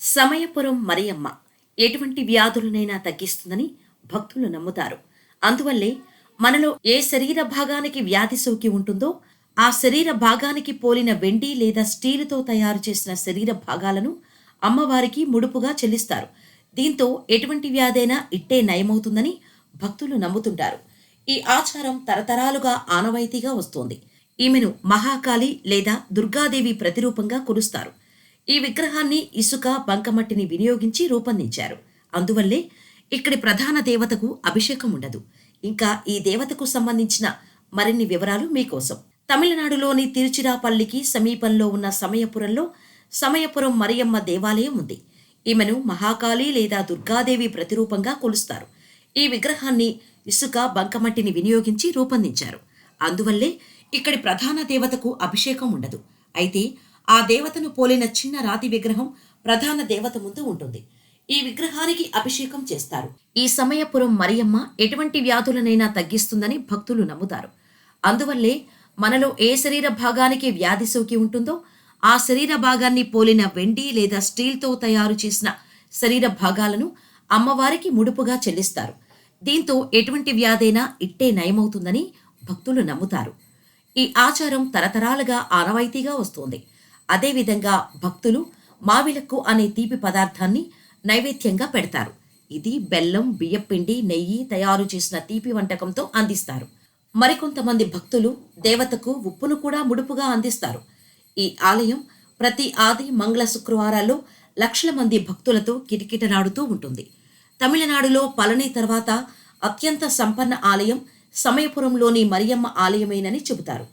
సమయపురం మరియమ్మ ఎటువంటి వ్యాధులనైనా తగ్గిస్తుందని భక్తులు నమ్ముతారు. అందువల్లే మనలో ఏ శరీర భాగానికి వ్యాధి సోకి ఉంటుందో ఆ శరీర భాగానికి పోలిన వెండి లేదా స్టీలుతో తయారు చేసిన శరీర భాగాలను అమ్మవారికి ముడుపుగా చెల్లిస్తారు. దీంతో ఎటువంటి వ్యాధైనా ఇట్టే నయమవుతుందని భక్తులు నమ్ముతుంటారు. ఈ ఆచారం తరతరాలుగా ఆనవాయితీగా వస్తోంది. ఈమెను మహాకాళి లేదా దుర్గాదేవి ప్రతిరూపంగా కొలుస్తారు. ఈ విగ్రహాన్ని ఇసుక బంకమట్టిని వినియోగించి రూపొందించారు. అందువల్లే ఇక్కడి ప్రధాన దేవతకు అభిషేకం ఉండదు. ఇంకా ఈ దేవతకు సంబంధించిన మరిన్ని వివరాలు మీకోసం. తమిళనాడులోని తిరుచిరాపల్లికి సమీపంలో ఉన్న సమయపురంలో సమయపురం మరియమ్మ దేవాలయం ఉంది. ఈమెను మహాకాళి లేదా దుర్గాదేవి ప్రతిరూపంగా కొలుస్తారు. ఈ విగ్రహాన్ని ఇసుక బంకమట్టిని వినియోగించి రూపొందించారు. అందువల్లే ఇక్కడి ప్రధాన దేవతకు అభిషేకం ఉండదు. అయితే ఆ దేవతను పోలిన చిన్న రాతి విగ్రహం ప్రధాన దేవత ముందు ఉంటుంది. ఈ విగ్రహానికి అభిషేకం చేస్తారు. ఈ సమయపురం మరియమ్మ ఎటువంటి వ్యాధులనైనా తగ్గిస్తుందని భక్తులు నమ్ముతారు. అందువల్లే మనలో ఏ శరీర భాగానికి వ్యాధి సోకి ఉంటుందో ఆ శరీర భాగాన్ని పోలిన వెండి లేదా స్టీల్తో తయారు చేసిన శరీర భాగాలను అమ్మవారికి ముడుపుగా చెల్లిస్తారు. దీంతో ఎటువంటి వ్యాధైనా ఇట్టే నయమవుతుందని భక్తులు నమ్ముతారు. ఈ ఆచారం తరతరాలుగా ఆనవాయితీగా వస్తోంది. అదేవిధంగా భక్తులు మావిలక్కు అనే తీపి పదార్థాన్ని నైవేద్యంగా పెడతారు. ఇది బెల్లం బియ్యపిండి నెయ్యి తయారు చేసిన తీపి వంటకంతో అందిస్తారు. మరికొంతమంది భక్తులు దేవతకు ఉప్పును కూడా ముడుపుగా అందిస్తారు. ఈ ఆలయం ప్రతి ఆది మంగళ శుక్రవారాల్లో లక్షల మంది భక్తులతో కిటకిటలాడుతూ ఉంటుంది. తమిళనాడులో పళని తర్వాత అత్యంత సంపన్న ఆలయం సమయపురంలోని మరియమ్మ ఆలయమేనని చెబుతారు.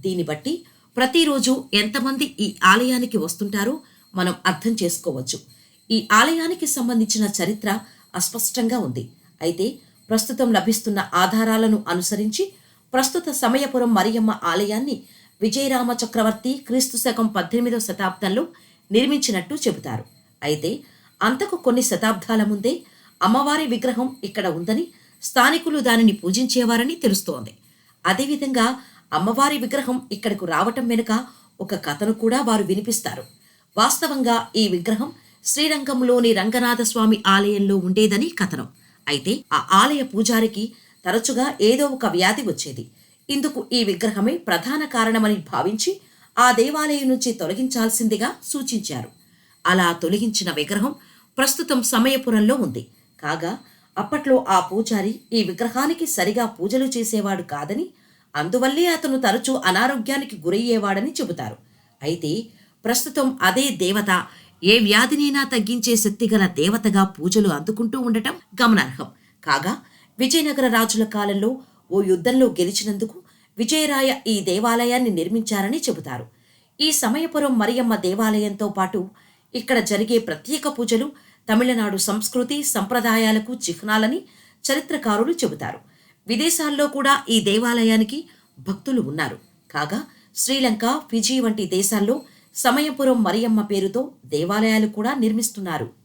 దీన్ని బట్టి ప్రతిరోజు ఎంతమంది ఈ ఆలయానికి వస్తుంటారో మనం అర్థం చేసుకోవచ్చు. ఈ ఆలయానికి సంబంధించిన చరిత్ర అస్పష్టంగా ఉంది. అయితే ప్రస్తుతం లభిస్తున్న ఆధారాలను అనుసరించి ప్రస్తుత సమయపురం మరియమ్మ ఆలయాన్ని విజయరామ చక్రవర్తి క్రీస్తు శకం పద్దెనిమిదవ శతాబ్దంలో నిర్మించినట్టు చెబుతారు. అయితే అంతకు కొన్ని శతాబ్దాల ముందే అమ్మవారి విగ్రహం ఇక్కడ ఉందని స్థానికులు దానిని పూజించేవారని తెలుస్తోంది. అదేవిధంగా అమ్మవారి విగ్రహం ఇక్కడకు రావటం వెనుక ఒక కథను కూడా వారు వినిపిస్తారు. వాస్తవంగా ఈ విగ్రహం శ్రీరంగంలోని రంగనాథస్వామి ఆలయంలో ఉండేదని కథనం. అయితే ఆ ఆలయ పూజారికి తరచుగా ఏదో ఒక వ్యాధి వచ్చేది. ఇందుకు ఈ విగ్రహమే ప్రధాన కారణమని భావించి ఆ దేవాలయం నుంచి తొలగించాల్సిందిగా సూచించారు. అలా తొలగించిన విగ్రహం ప్రస్తుతం సమయపురంలో ఉంది. కాగా అప్పట్లో ఆ పూజారి ఈ విగ్రహానికి సరిగా పూజలు చేసేవాడు కాదని అందువల్లే అతను తరచూ అనారోగ్యానికి గురయ్యేవాడని చెబుతారు. అయితే ప్రస్తుతం అదే దేవత ఏ వ్యాధినైనా తగ్గించే శక్తిగల దేవతగా పూజలు అందుకుంటూ ఉండటం గమనార్హం. కాగా విజయనగర రాజుల కాలంలో ఓ యుద్ధంలో గెలిచినందుకు విజయరాయ ఈ దేవాలయాన్ని నిర్మించారని చెబుతారు. ఈ సమయపురం మరియమ్మ దేవాలయంతో పాటు ఇక్కడ జరిగే ప్రత్యేక పూజలు తమిళనాడు సంస్కృతి సంప్రదాయాలకు చిహ్నాలని చరిత్రకారులు చెబుతారు. విదేశాల్లో కూడా ఈ దేవాలయానికి భక్తులు ఉన్నారు. కాగా శ్రీలంక ఫిజీ వంటి దేశాల్లో సమయపురం మరియమ్మ పేరుతో దేవాలయాలు కూడా నిర్మిస్తున్నారు.